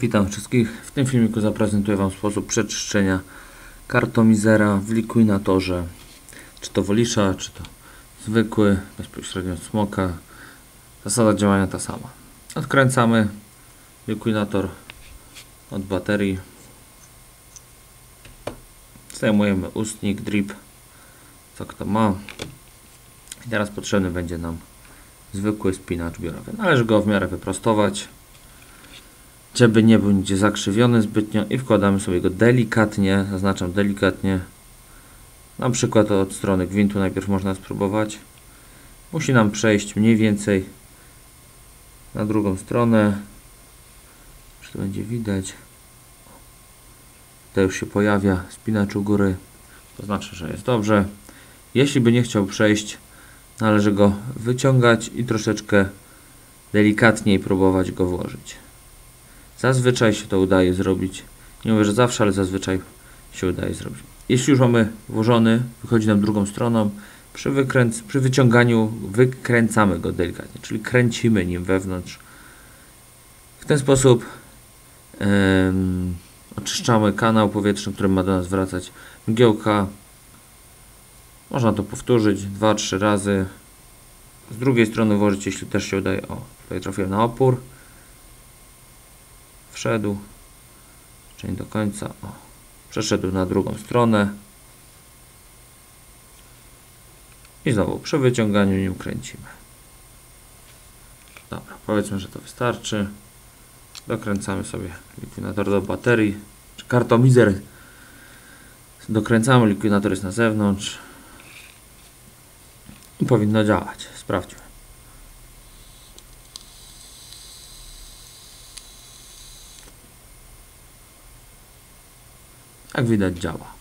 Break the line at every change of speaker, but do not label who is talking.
Witam wszystkich. W tym filmiku zaprezentuję Wam sposób przeczyszczenia kartomizera w likwinatorze. Czy to Wolisza, czy to zwykły, bezpośrednio od smoka. Zasada działania ta sama. Odkręcamy likwinator od baterii. Zdejmujemy ustnik, drip, co kto ma. I teraz potrzebny będzie nam zwykły spinacz biurowy. Należy go w miarę wyprostować żeby nie był nigdzie zakrzywiony zbytnio i wkładamy sobie go delikatnie, zaznaczam delikatnie, na przykład od strony gwintu najpierw można spróbować. Musi nam przejść mniej więcej na drugą stronę. Czy to będzie widać? Tutaj już się pojawia spinacz u góry. To znaczy, że jest dobrze. Jeśli by nie chciał przejść, należy go wyciągać i troszeczkę delikatniej próbować go włożyć. Zazwyczaj się to udaje zrobić. Nie mówię, że zawsze, ale zazwyczaj się udaje zrobić. Jeśli już mamy włożony, wychodzi nam drugą stroną, przy, wykręc, przy wyciąganiu wykręcamy go delikatnie, czyli kręcimy nim wewnątrz. W ten sposób oczyszczamy kanał powietrzny, który ma do nas wracać mgiełka. Można to powtórzyć 2-3 razy. Z drugiej strony włożyć, jeśli też się udaje. O, tutaj trafiłem na opór wszedł, nie do końca, o, przeszedł na drugą stronę i znowu przy wyciąganiu nim kręcimy. Dobra, powiedzmy, że to wystarczy. Dokręcamy sobie likwinator do baterii, czy kartomizer. Dokręcamy, likwinator jest na zewnątrz i powinno działać. Sprawdźmy. Widać działa.